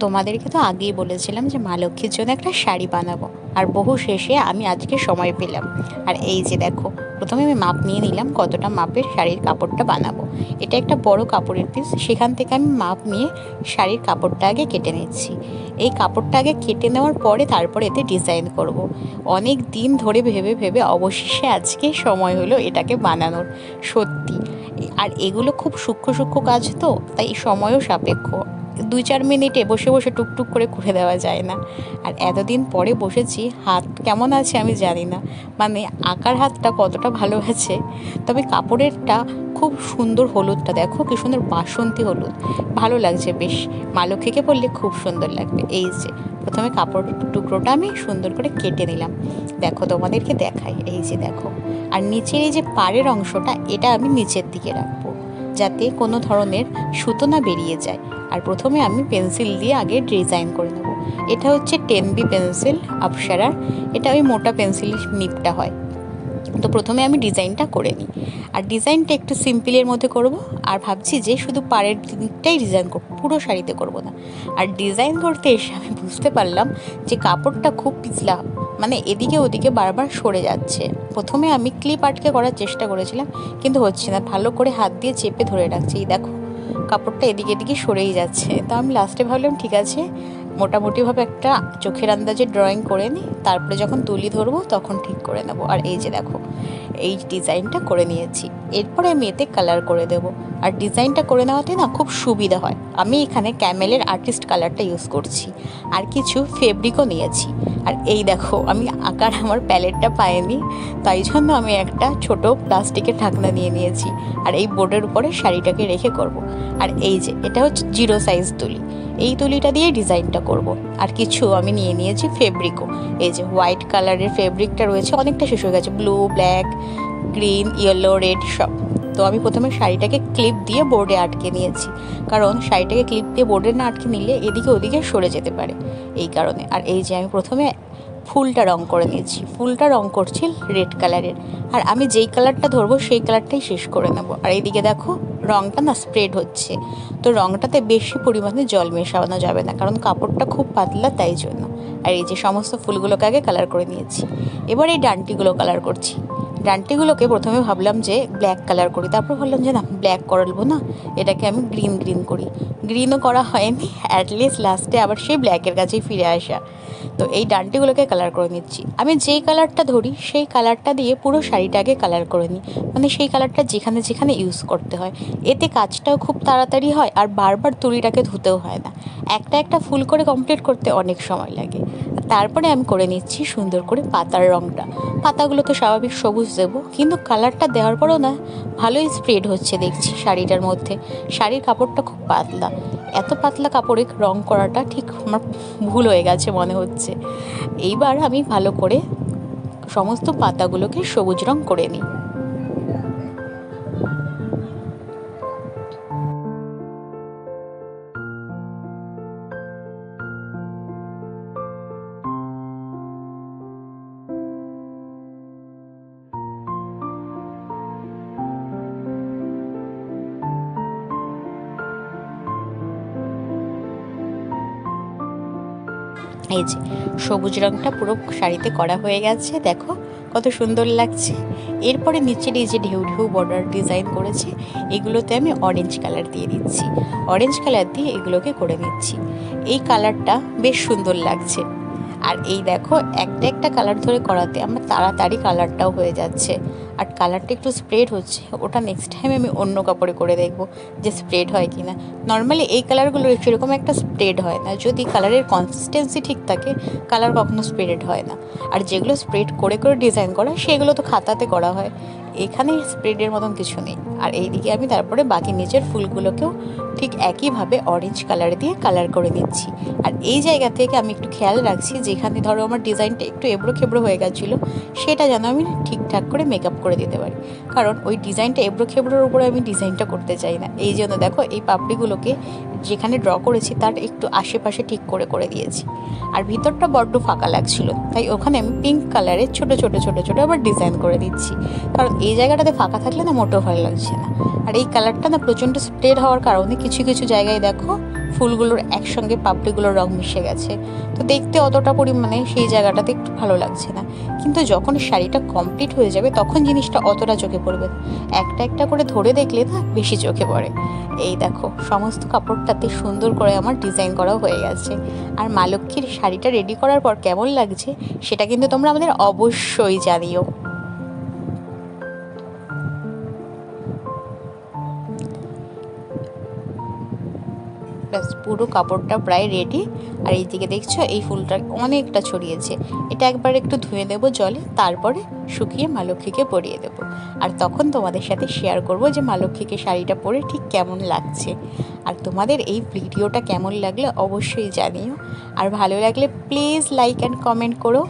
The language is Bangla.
তোমাদেরকে তো আগেই বলেছিলাম যে মা লক্ষ্মীর জন্য একটা শাড়ি বানাবো। আর বহু শেষে আমি আজকে সময় পেলাম। আর এই যে দেখো, প্রথমে আমি মাপ নিয়ে নিলাম কতটা মাপের শাড়ির কাপড়টা বানাবো। এটা একটা বড় কাপড়ের পিস সেখান থেকে আমি মাপ নিয়ে শাড়ির কাপড়টা আগে কেটে নিচ্ছি। এই কাপড়টা আগে কেটে নেওয়ার পরে তারপরে এতে ডিজাইন করব। অনেক দিন ধরে ভেবে ভেবে অবশেষে আজকে সময় হলো এটাকে বানানোর। সত্যি। আর এগুলো খুব সূক্ষ্ম সূক্ষ্ম কাজ তো, তাই সময়ও সাপেক্ষ। দুই চার মিনিটে বসে বসে টুকটুক করে করে দেওয়া যায় না। আর এতদিন পরে বসেছি, হাত কেমন আছে আমি জানি না। মানে আঁকার হাতটা কতটা ভালো আছে, তবে কাপড়েরটা খুব সুন্দর হলুদটা দেখো, কি সুন্দর বাসন্তী হলুদ। ভালো লাগছে বেশ। মা লক্ষ্মীকে বললে খুব সুন্দর লাগবে। এই যে, প্রথমে কাপড় টুকরোটা আমি সুন্দর করে কেটে নিলাম। দেখো তোমাদেরকে দেখাই, এই যে দেখো। আর নিচের এই যে পাড়ের অংশটা, এটা আমি নিচের দিকে রাখব, যাতে কোনো ধরনের সুতো না বেরিয়ে যায়। আর প্রথমে আমি পেন্সিল দিয়ে আগে ডিজাইন করে নেব। এটা হচ্ছে টেন বি পেন্সিল আপসারার। এটা ওই মোটা পেন্সিলের নিপটা হয়। তো প্রথমে আমি ডিজাইনটা করে নিই। আর ডিজাইনটা একটু সিম্পলের মধ্যে করব। আর ভাবছি যে শুধু পাড়ের দিকটাই ডিজাইন করব, পুরো শাড়িতে করব না। আর ডিজাইন করতে এসে আমি বুঝতে পারলাম যে কাপড়টা খুব পিছলা মানে এদিকে ওদিকে বারবার সরে যাচ্ছে। প্রথমে আমি ক্লিপ আটকে করার চেষ্টা করেছিলাম, কিন্তু হচ্ছে না। ভালো করে হাত দিয়ে চেপে ধরে রাখছি। এই দেখো কাপড়টা এদিকে এদিকে সরেই যাচ্ছে। তো আমি লাস্টে ভাবলাম ঠিক আছে মোটামুটিভাবে একটা চোখের আন্দাজে ড্রয়িং করে নিই তারপরে যখন তুলি ধরবো তখন ঠিক করে নেব। আর এই যে দেখো, এই ডিজাইনটা করে নিয়েছি। এরপরে আমি এতে কালার করে দেব। আর ডিজাইনটা করে নেওয়াতে না খুব সুবিধা হয়। আমি এখানে ক্যামেলের আর্টিস্ট কালারটা ইউজ করছি। আর কিছু ফেব্রিকও নিয়েছি। আর এই দেখো, আমি আঁকার আমার প্যালেটটা পাইনি, তাই জন্য আমি একটা ছোট প্লাস্টিকের ঢাকনা নিয়ে নিয়েছি। আর এই বোর্ডের উপরে শাড়িটাকে রেখে করব। আর এই যে, এটা হচ্ছে জিরো সাইজ তুলি। এই তুলিটা দিয়ে ডিজাইনটা করব। আর কিছু আমি নিয়ে নিয়েছি ফেব্রিকও এই যে হোয়াইট কালারের ফেব্রিকটা রয়েছে, অনেকটা শেষ হয়ে গেছে। Blue black green yellow red সব। তো আমি প্রথমে শাড়িটাকে ক্লিপ দিয়ে বোর্ডে আটকে নিয়েছি। কারণ শাড়িটাকে ক্লিপ দিয়ে বোর্ডে না আটকে নিলে এদিকে ওদিকে সরে যেতে পারে এই কারণে। আর এই যে আমি প্রথমে ফুলটা রং করে নিয়েছি। ফুলটা রং করছি রেড কালারের আর আমি যেই কালারটা ধরবো, সেই কালারটাই শেষ করে নেব। আর এইদিকে দেখো রংটা না স্প্রেড হচ্ছে। তো রঙটাতে বেশি পরিমাণে জল মেশানো যাবে না, কারণ কাপড়টা খুব পাতলা তাই জন্য। আর এই যে সমস্ত ফুলগুলোকে আগে কালার করে নিয়েছি। এবার এই ডান্টিগুলো কালার করছি। ডান্টিগুলোকে প্রথমে ভাবলাম যে ব্ল্যাক কালার করি। তারপর ভাবলাম যে না, ব্ল্যাক করব না, এটাকে আমি গ্রিন গ্রিন করি। গ্রিনও করা হয়নি অ্যাটলিস্ট লাস্টে আবার সেই ব্ল্যাকের কাছেই ফিরে আসা। তো এই ডান্টিগুলোকে কালার করে নিচ্ছি। আমি যেই কালারটা ধরি, সেই কালারটা দিয়ে পুরো শাড়িটাকে কালার করে নিই। মানে সেই কালারটা যেখানে যেখানে ইউজ করতে হয়। এতে কাজটাও খুব তাড়াতাড়ি হয় আর বারবার তুলিটাকে ধুতেও হয় না। একটা একটা ফুল করে কমপ্লিট করতে অনেক সময় লাগে। তারপরে আমি করে নিচ্ছি সুন্দর করে পাতার রঙটা পাতাগুলো তো স্বাভাবিক সবুজ দেবো, কিন্তু কালারটা দেওয়ার পরও না, ভালোই স্প্রেড হচ্ছে দেখছি শাড়িটার মধ্যে। শাড়ির কাপড়টা খুব পাতলা। এত পাতলা কাপড়ে রং করাটা ঠিক আমার ভুল হয়ে গেছে মনে হচ্ছে। এইবার আমি ভালো করে সমস্ত পাতাগুলোকে সবুজ রং করে নিই। এই যে, সবুজ রঙটা পুরো শাড়িতে করা হয়ে গেছে, দেখো কত সুন্দর লাগছে। এরপরে নিচের এই যে ঢেউ ঢেউ বর্ডার ডিজাইন করেছে, এগুলোতে আমি অরেঞ্জ কালার দিয়ে দিচ্ছি। অরেঞ্জ কালার দিয়ে এগুলোকে করে নিচ্ছি। এই কালারটা বেশ সুন্দর লাগছে। আর এই দেখো, একটা একটা কালার ধরে করাতে আমার তাড়াতাড়ি কালারটাও হয়ে যাচ্ছে। আর কালারটা একটু স্প্রেড হচ্ছে, ওটা নেক্সট টাইম আমি অন্য কাপড়ে করে দেখব যে স্প্রেড হয় কি না নর্মালি এই কালারগুলো সেরকম একটা স্প্রেড হয় না, যদি কালারের কনসিস্টেন্সি ঠিক থাকে কালার কখনো স্প্রেড হয় না। আর যেগুলো স্প্রেড করে করে ডিজাইন করা, সেগুলো তো খাতাতে করা হয়। এখানে স্প্রেডের মতন কিছু নেই। আর এইদিকে আমি তারপরে বাকি নিচের ফুলগুলোকেও ঠিক একইভাবে অরেঞ্জ কালার দিয়ে কালার করে নিচ্ছি। আর এই জায়গা থেকে আমি একটু খেয়াল রাখছি, যেখানে ধরো আমার ডিজাইনটা একটু এবড়ো খেবড়ো হয়ে গেছিল, সেটা যেন আমি ঠিকঠাক করে মেকআপ করে দিতে পারি। কারণ ওই ডিজাইনটা এবড়ো খেবড়োর উপরে আমি ডিজাইনটা করতে চাই না। এই জন্য দেখো এই পাপড়িগুলোকে যেখানে ড্র করেছি তার একটু আশেপাশে ঠিক করে করে দিয়েছি। আর ভিতরটা বড্ড ফাঁকা লাগছিল, তাই ওখানে আমি পিঙ্ক কালারের ছোট ছোট ছোট ছোট আবার ডিজাইন করে দিচ্ছি। কারণ এই জায়গাটাতে ফাঁকা থাকলে না মোটেও ভালো লাগছে না। আর এই কালারটা না প্রচণ্ড স্প্রেড হওয়ার কারণে কিছু কিছু জায়গায় দেখো ফুলগুলোর একসঙ্গে পাপড়িগুলোর রং মিশে গেছে। তো দেখতে অতটা পরিমাণে সেই জায়গাটাতে একটু ভালো লাগছে না। কিন্তু যখন শাড়িটা কমপ্লিট হয়ে যাবে, তখন জিনিসটা অতটা চোখে পড়বে একটা একটা করে ধরে দেখলে না বেশি চোখে পড়ে। এই দেখো, সমস্ত কাপড়টাতে সুন্দর করে আমার ডিজাইন করা হয়ে গেছে। আর মা লক্ষ্মীর শাড়িটা রেডি করার পর কেমন লাগছে, সেটা কিন্তু তোমরা আমাদের অবশ্যই জানিও। ব্যাস পুরো কাপড়টা প্রায় রেডি আর এইদিকে দেখছ, এই ফুলটা অনেকটা ছড়িয়েছে। এটা একবার একটু ধুয়ে দেবো জলে, তারপরে শুকিয়ে মা লক্ষ্মীকে পরিয়ে দেবো। আর তখন তোমাদের সাথে শেয়ার করব যে মা লক্ষ্মীকে শাড়িটা পরে ঠিক কেমন লাগছে। আর তোমাদের এই ভিডিওটা কেমন লাগলে অবশ্যই জানিও। আর ভালো লাগলে প্লিজ লাইক অ্যান্ড কমেন্ট করো।